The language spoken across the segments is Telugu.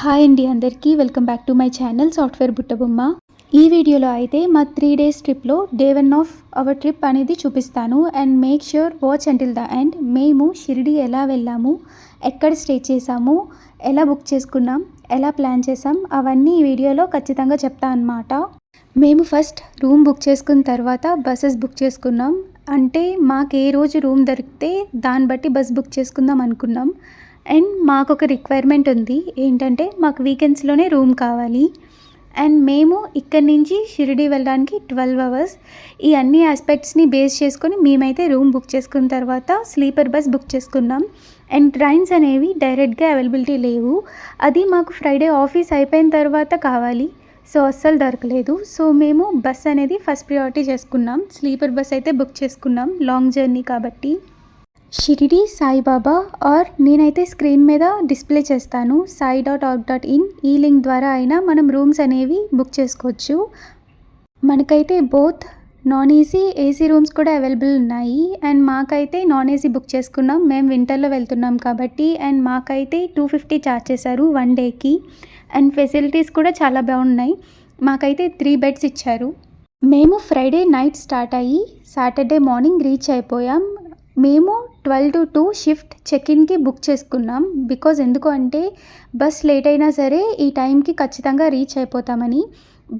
హాయ్ అండి అందరికీ welcome back to my channel software Buttabomma ఈ వీడియోలో అయితే మా త్రీ డేస్ ట్రిప్లో day one of our trip అనేది చూపిస్తాను. And make sure watch until the end మేము షిరిడి ఎలా వెళ్ళాము ఎక్కడ స్టే చేసాము ఎలా బుక్ చేసుకున్నాం ఎలా ప్లాన్ చేసాం అవన్నీ ఈ వీడియోలో ఖచ్చితంగా చెప్తా అన్నమాట. మేము ఫస్ట్ రూమ్ బుక్ చేసుకున్న తర్వాత బస్సెస్ బుక్ చేసుకున్నాం. అంటే మాకు ఏ రోజు రూమ్ దొరికితే దాన్ని బట్టి బస్ బుక్ చేసుకుందాం అనుకున్నాం. అండ్ మాకు ఒక రిక్వైర్మెంట్ ఉంది. ఏంటంటే మాకు వీకెండ్స్లోనే రూమ్ కావాలి. అండ్ మేము ఇక్కడి నుంచి షిరిడి వెళ్ళడానికి ట్వెల్వ్ అవర్స్ ఈ అన్ని ఆస్పెక్ట్స్ని బేస్ చేసుకొని మేమైతే రూమ్ బుక్ చేసుకున్న తర్వాత స్లీపర్ బస్ బుక్ చేసుకున్నాం. అండ్ ట్రైన్స్ అనేవి డైరెక్ట్గా అవైలబిలిటీ లేవు. అది మాకు ఫ్రైడే ఆఫీస్ అయిపోయిన తర్వాత కావాలి. సో అస్సలు దొరకలేదు. సో మేము బస్ అనేది ఫస్ట్ ప్రియారిటీ చేసుకున్నాం. స్లీపర్ బస్ అయితే బుక్ చేసుకున్నాం. లాంగ్ జర్నీ కాబట్టి. షిరిడి సాయిబాబా ఆర్ నేనైతే స్క్రీన్ మీద డిస్ప్లే చేస్తాను Sai dot org dot in. ఈ లింక్ ద్వారా అయినా మనం రూమ్స్ అనేవి బుక్ చేసుకోవచ్చు. మనకైతే both non AC AC rooms కూడా అవైలబుల్ ఉన్నాయి. అండ్ మాకైతే నాన్ ఏసీ బుక్ చేసుకున్నాం. మేము వింటర్లో వెళ్తున్నాం కాబట్టి అండ్ మాకైతే టూ ఫిఫ్టీ ఛార్జ్ చేశారు వన్ డేకి. అండ్ ఫెసిలిటీస్ కూడా చాలా బాగున్నాయి. మాకైతే త్రీ బెడ్స్ ఇచ్చారు. మేము ఫ్రైడే నైట్ స్టార్ట్ అయ్యి సాటర్డే మార్నింగ్ రీచ్ అయిపోయాం. మేము twelve to two shift check ఇన్కి book చేసుకున్నాం. బికాజ్ ఎందుకు అంటే బస్ లేట్ అయినా సరే ఈ టైంకి ఖచ్చితంగా రీచ్ అయిపోతామని.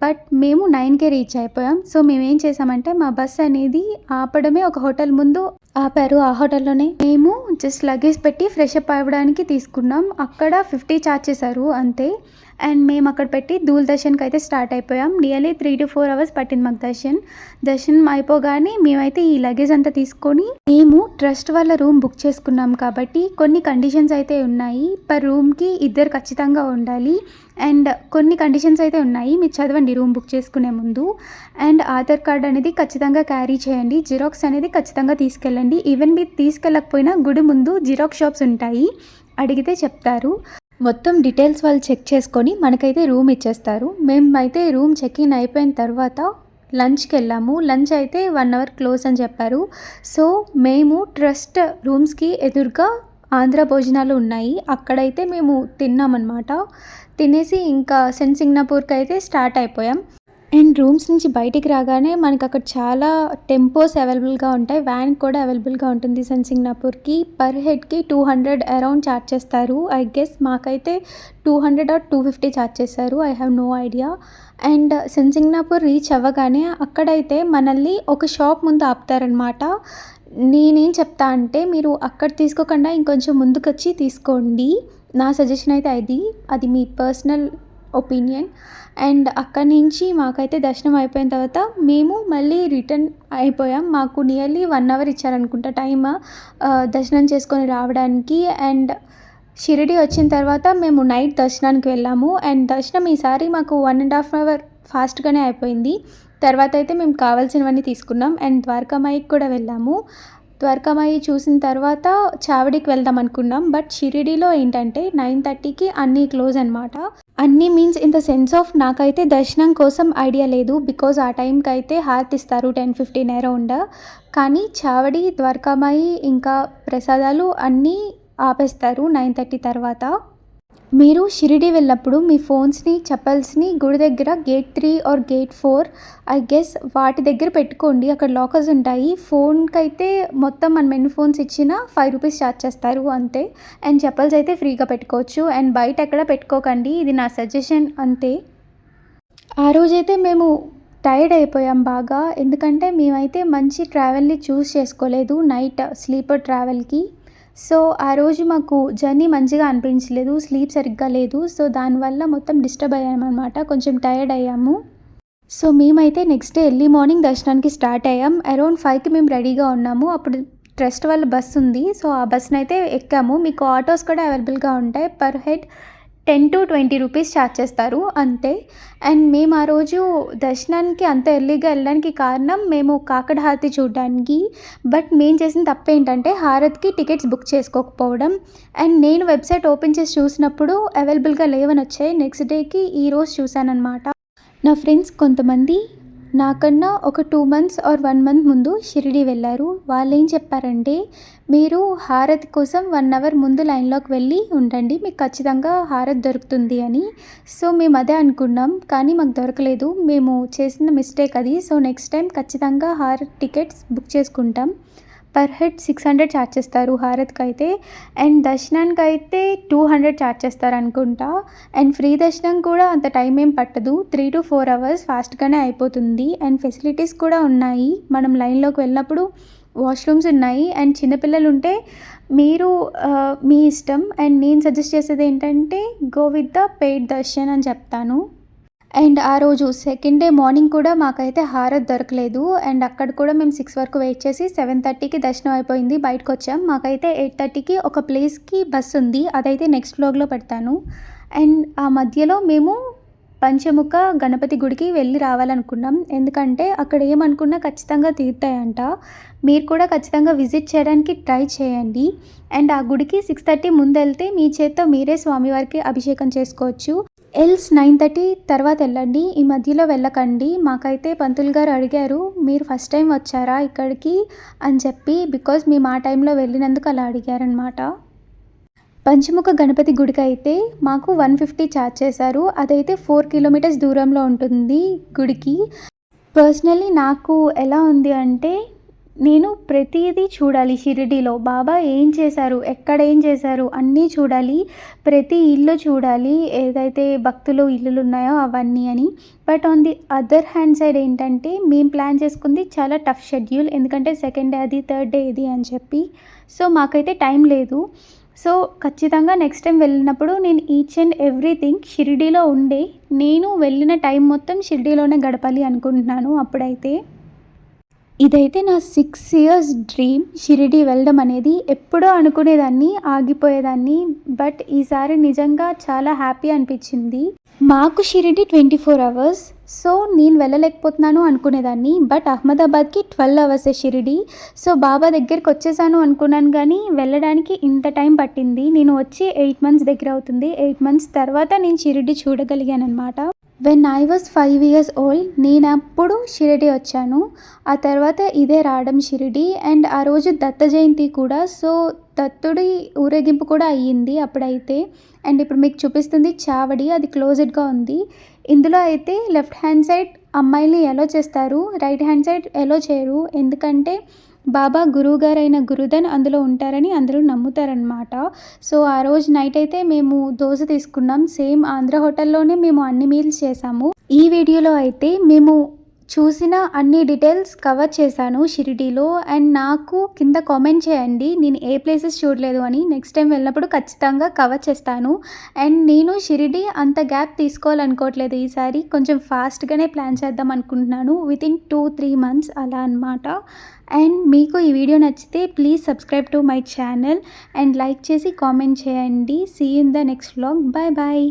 బట్ మేము నైన్కే రీచ్ అయిపోయాం. సో మేము ఏం చేసామంటే మా బస్ అనేది ఆపడమే ఒక హోటల్ ముందు ఆపారు ఆ హోటల్లోనే. మేము జస్ట్ లగేజ్ పెట్టి ఫ్రెష్ అప్ అవ్వడానికి తీసుకున్నాం. అక్కడ ఫిఫ్టీ ఛార్జ్ చేశారు అంతే. అండ్ మేము అక్కడ పెట్టి దూల్ దర్శన్కి అయితే స్టార్ట్ అయిపోయాం. Nearly three to four hours పట్టింది మాకు దర్శన్. దర్శనం అయిపోగానే మేమైతే ఈ లగేజ్ అంతా తీసుకొని మేము ట్రస్ట్ వాళ్ళ రూమ్ బుక్ చేసుకున్నాం కాబట్టి కొన్ని కండిషన్స్ అయితే ఉన్నాయి. పర్ రూమ్కి ఇద్దరు ఖచ్చితంగా ఉండాలి. అండ్ కొన్ని కండిషన్స్ అయితే ఉన్నాయి. మీరు చదవండి రూమ్ బుక్ చేసుకునే ముందు. అండ్ ఆధార్ కార్డ్ అనేది ఖచ్చితంగా క్యారీ చేయండి. జిరాక్స్ అనేది ఖచ్చితంగా తీసుకెళ్ళండి. ఈవెన్ మీరు తీసుకెళ్ళకపోయినా గుడి ముందు జిరాక్స్ షాప్స్ ఉంటాయి. అడిగితే చెప్తారు. మొత్తం డీటెయిల్స్ వాళ్ళు చెక్ చేసుకొని మనకైతే రూమ్ ఇచ్చేస్తారు. మేము అయితే రూమ్ చెక్ ఇన్ అయిపోయిన తర్వాత లంచ్కి వెళ్ళాము. లంచ్ అయితే వన్ అవర్ క్లోజ్ అని చెప్పారు. సో మేము ట్రస్ట్ రూమ్స్కి ఎదురుగా ఆంధ్ర భోజనాలు ఉన్నాయి. అక్కడైతే మేము తిన్నామన్నమాట. తినేసి ఇంకా సెన్సింగ్నాపూర్కి అయితే స్టార్ట్ అయిపోయాం. అండ్ రూమ్స్ నుంచి బయటికి రాగానే మనకి అక్కడ చాలా టెంపోస్ అవైలబుల్గా ఉంటాయి. వ్యాన్ కూడా అవైలబుల్గా ఉంటుంది సెంట్ సింగనాపూర్కి పర్ హెడ్కి టూ హండ్రెడ్ అరౌండ్ ఛార్జ్ చేస్తారు. ఐ గెస్ మాకైతే two hundred or two fifty charge చేశారు. I have no idea. And cent Shingnapur reach అవ్వగానే అక్కడైతే మనల్ని ఒక షాప్ ముందు ఆపుతారనమాట నేనేం చెప్తా అంటే మీరు అక్కడ తీసుకోకుండా ఇంకొంచెం ముందుకొచ్చి తీసుకోండి. నా సజెషన్ అయితే అది. అది మీ పర్సనల్ ఒపీనియన్. అండ్ అక్కడి నుంచి మాకైతే దర్శనం అయిపోయిన తర్వాత మేము మళ్ళీ రిటర్న్ అయిపోయాం. మాకు నియర్లీ వన్ అవర్ ఇచ్చారనుకుంటా టైమ్ దర్శనం చేసుకొని రావడానికి. అండ్ షిరిడి వచ్చిన తర్వాత మేము నైట్ దర్శనానికి వెళ్ళాము. అండ్ దర్శనం ఈసారి మాకు వన్ అండ్ హాఫ్ అవర్ ఫాస్ట్గానే అయిపోయింది. తర్వాత అయితే మేము కావాల్సినవన్నీ తీసుకున్నాం. అండ్ ద్వారకామాయికి కూడా వెళ్ళాము. ద్వారకామాయి చూసిన తర్వాత చావడికి వెళ్దాం అనుకున్నాం. బట్ షిరిడిలో ఏంటంటే నైన్ థర్టీకి అన్నీ క్లోజ్ అనమాట అన్నీ means in the sense of నాకైతే దర్శనం కోసం ఐడియా లేదు. బికాజ్ ఆ టైంకి అయితే హార్త్ ఇస్తారు టెన్ ఫిఫ్టీన్ అరౌండ్ కానీ చావడి ద్వారకామాయి ఇంకా ప్రసాదాలు అన్నీ ఆపేస్తారు నైన్ థర్టీ తర్వాత. మీరు షిరిడి వెళ్ళినప్పుడు మీ ఫోన్స్ని చెప్పల్స్ని గుడి దగ్గర gate three or gate four I guess వాటి దగ్గర పెట్టుకోండి. అక్కడ లాకర్స్ ఉంటాయి. ఫోన్కి అయితే మొత్తం మనం ఎన్ని ఫోన్స్ ఇచ్చినా ఫైవ్ రూపీస్ ఛార్జ్ చేస్తారు అంతే. అండ్ చెప్పల్స్ అయితే ఫ్రీగా పెట్టుకోవచ్చు. అండ్ బయట ఎక్కడ పెట్టుకోకండి. ఇది నా సజెషన్ అంతే. ఆ రోజైతే మేము టైర్డ్ అయిపోయాం బాగా. ఎందుకంటే మేమైతే మంచి ట్రావెల్ని చూస్ చేసుకోలేదు నైట్ స్లీపర్ ట్రావెల్కి. సో ఆ రోజు మాకు జర్నీ మంచిగా అనిపించలేదు స్లీప్ సరిగ్గా లేదు. సో దానివల్ల మొత్తం డిస్టర్బ్ అయ్యామన్నమాట కొంచెం టైర్డ్ అయ్యాము. సో మేమైతే నెక్స్ట్ డే ఎర్లీ మార్నింగ్ దర్శనానికి స్టార్ట్ అయ్యాం. అరౌండ్ ఫైవ్కి మేము రెడీగా ఉన్నాము. అప్పుడు ట్రస్ట్ వాళ్ళ బస్ ఉంది. సో ఆ బస్ని అయితే ఎక్కాము. మీకు ఆటోస్ కూడా అవైలబుల్గా ఉంటాయి. Per head ten to twenty rupees charge చేస్తారు అంతే. అండ్ మేము ఆ రోజు దర్శనానికి అంత ఎర్లీగా వెళ్ళడానికి కారణం మేము కాకడ హారతి చూడడానికి. బట్ మేము చేసిన తప్పు ఏంటంటే హారత్కి టికెట్స్ బుక్ చేసుకోకపోవడం. అండ్ నేను వెబ్సైట్ ఓపెన్ చేసి చూసినప్పుడు అవైలబుల్గా లేవని వచ్చాయి నెక్స్ట్ డేకి ఈరోజు చూశానమాట నా ఫ్రెండ్స్ కొంతమంది నాకన్నా ఒక two months or one month ముందు షిరిడి వెళ్ళారు. వాళ్ళు ఏం చెప్పారంటే మీరు హారతి కోసం వన్ అవర్ ముందు లైన్లోకి వెళ్ళి ఉండండి. మీకు ఖచ్చితంగా హారతి దొరుకుతుంది అని. సో మేము అదే అనుకున్నాం. కానీ మాకు దొరకలేదు. మేము చేసిన మిస్టేక్ అది. సో నెక్స్ట్ టైం ఖచ్చితంగా హారతి టికెట్స్ బుక్ చేసుకుంటాం. Per head six hundred charge చేస్తారు. హారత్కి అయితే అండ్ దర్శనానికి అయితే టూ హండ్రెడ్ ఛార్జ్ చేస్తారు అనుకుంటా. అండ్ ఫ్రీ దర్శనం కూడా అంత టైం ఏం పట్టదు. త్రీ టు ఫోర్ అవర్స్ ఫాస్ట్గానే అయిపోతుంది. అండ్ ఫెసిలిటీస్ కూడా ఉన్నాయి. మనం లైన్లోకి వెళ్ళినప్పుడు వాష్రూమ్స్ ఉన్నాయి. అండ్ చిన్నపిల్లలు ఉంటే మీరు మీ ఇష్టం. అండ్ నేను సజెస్ట్ చేసేది ఏంటంటే go with the paid darshan అని చెప్తాను. అండ్ ఆ రోజు సెకండ్ డే మార్నింగ్ కూడా మాకైతే హారత్ దొరకలేదు. అండ్ అక్కడ కూడా మేము సిక్స్ వరకు వెయిట్ చేసి సెవెన్ థర్టీకి దర్శనం అయిపోయింది. బయటకు వచ్చాం. మాకైతే ఎయిట్ థర్టీకి ఒక ప్లేస్కి బస్ ఉంది. అదైతే నెక్స్ట్ బ్లాగ్లో పెడతాను. అండ్ ఆ మధ్యలో మేము పంచముఖ గణపతి గుడికి వెళ్ళి రావాలనుకున్నాం. ఎందుకంటే అక్కడ ఏమనుకున్నా ఖచ్చితంగా తీరుతాయంట. మీరు కూడా ఖచ్చితంగా విజిట్ చేయడానికి ట్రై చేయండి. అండ్ ఆ గుడికి సిక్స్ థర్టీ ముందు వెళ్తే మీ చేత్తో మీరే స్వామివారికి అభిషేకం చేసుకోవచ్చు. ఎల్స్ నైన్ థర్టీ తర్వాత వెళ్ళండి. ఈ మధ్యలో వెళ్ళకండి. మాకైతే పంతులు గారు అడిగారు మీరు ఫస్ట్ టైం వచ్చారా ఇక్కడికి? అని చెప్పి బికాజ్ మేము ఆ టైంలో వెళ్ళినందుకు అలా అడిగారనమాట పంచముఖ గణపతి గుడికి అయితే మాకు వన్ ఫిఫ్టీ ఛార్జ్ చేశారు. అదైతే ఫోర్ కిలోమీటర్స్ దూరంలో ఉంటుంది గుడికి. పర్సనల్లీ నాకు ఎలా ఉంది అంటే నేను ప్రతిదీ చూడాలి. షిరిడీలో బాబా ఏం చేశారు? ఎక్కడ ఏం చేశారు? అన్నీ చూడాలి. ప్రతి ఇల్లు చూడాలి. ఏదైతే భక్తులు ఇల్లులు ఉన్నాయో అవన్నీ అని. But on the other hand side ఏంటంటే మేము ప్లాన్ చేసుకుంది చాలా టఫ్ షెడ్యూల్. ఎందుకంటే సెకండ్ డే అది థర్డ్ డే ఇది అని చెప్పి. సో మాకైతే టైం లేదు. సో ఖచ్చితంగా నెక్స్ట్ టైం వెళ్ళినప్పుడు నేను ఈచ్ అండ్ ఎవ్రీథింగ్ షిరిడీలో ఉండే. నేను వెళ్ళిన టైం మొత్తం షిరిడీలోనే గడపాలి అనుకుంటున్నాను అప్పుడైతే. ఇదైతే నా సిక్స్ ఇయర్స్ డ్రీమ్ షిరిడి వెళ్ళడం అనేది ఎప్పుడో అనుకునేదాన్ని ఆగిపోయేదాన్ని బట్ ఈసారి నిజంగా చాలా హ్యాపీ అనిపించింది. మాకు Shirdi twenty four hours so నేను వెళ్ళలేకపోతున్నాను అనుకునేదాన్ని బట్ అహ్మదాబాద్కి ట్వెల్వ్ అవర్సే షిరిడి. సో బాబా దగ్గరికి వచ్చేసాను అనుకున్నాను కానీ వెళ్ళడానికి ఇంత టైం పట్టింది. నేను వచ్చి ఎయిట్ మంత్స్ దగ్గర అవుతుంది. ఎయిట్ మంత్స్ తర్వాత నేను షిరిడి చూడగలిగాను అనమాట when I was five years old నేను అప్పుడు షిరిడి వచ్చాను. ఆ తర్వాత ఇదే రావడం షిరిడి. అండ్ ఆ రోజు దత్త జయంతి కూడా సో దత్తుడి ఊరేగింపు కూడా అయ్యింది అప్పుడైతే. అండ్ ఇప్పుడు మీకు చూపిస్తుంది చావడి అది క్లోజ్డ్గా ఉంది. ఇందులో అయితే లెఫ్ట్ హ్యాండ్ సైడ్ అమ్మాయిల్ని ఎలో చేస్తారు. రైట్ హ్యాండ్ సైడ్ ఎలో చేయరు. ఎందుకంటే బాబా గురువుగారైన గురుధన్ అందులో ఉంటారని అందరూ నమ్ముతారనమాట సో ఆ రోజు నైట్ అయితే మేము దోశ తీసుకున్నాం. సేమ్ ఆంధ్ర హోటల్లోనే మేము అన్ని మీల్స్ చేసాము. ఈ వీడియోలో అయితే మేము చూసిన అన్ని డీటెయిల్స్ కవర్ చేశాను షిరిడీలో అండ్ నాకు కింద కామెంట్ చేయండి. నేను ఏ ప్లేసెస్ చూడలేదు అని. నెక్స్ట్ టైం వెళ్ళినప్పుడు ఖచ్చితంగా కవర్ చేస్తాను. అండ్ నేను షిరిడి అంత గ్యాప్ తీసుకోవాలనుకోవట్లేదు ఈసారి. కొంచెం ఫాస్ట్గానే ప్లాన్ చేద్దాం అనుకుంటున్నాను. Within two three months అలా అనమాట అండ్ మీకు ఈ వీడియో నచ్చితే please subscribe to my channel and like చేసి కామెంట్ చేయండి. See in the next vlog bye bye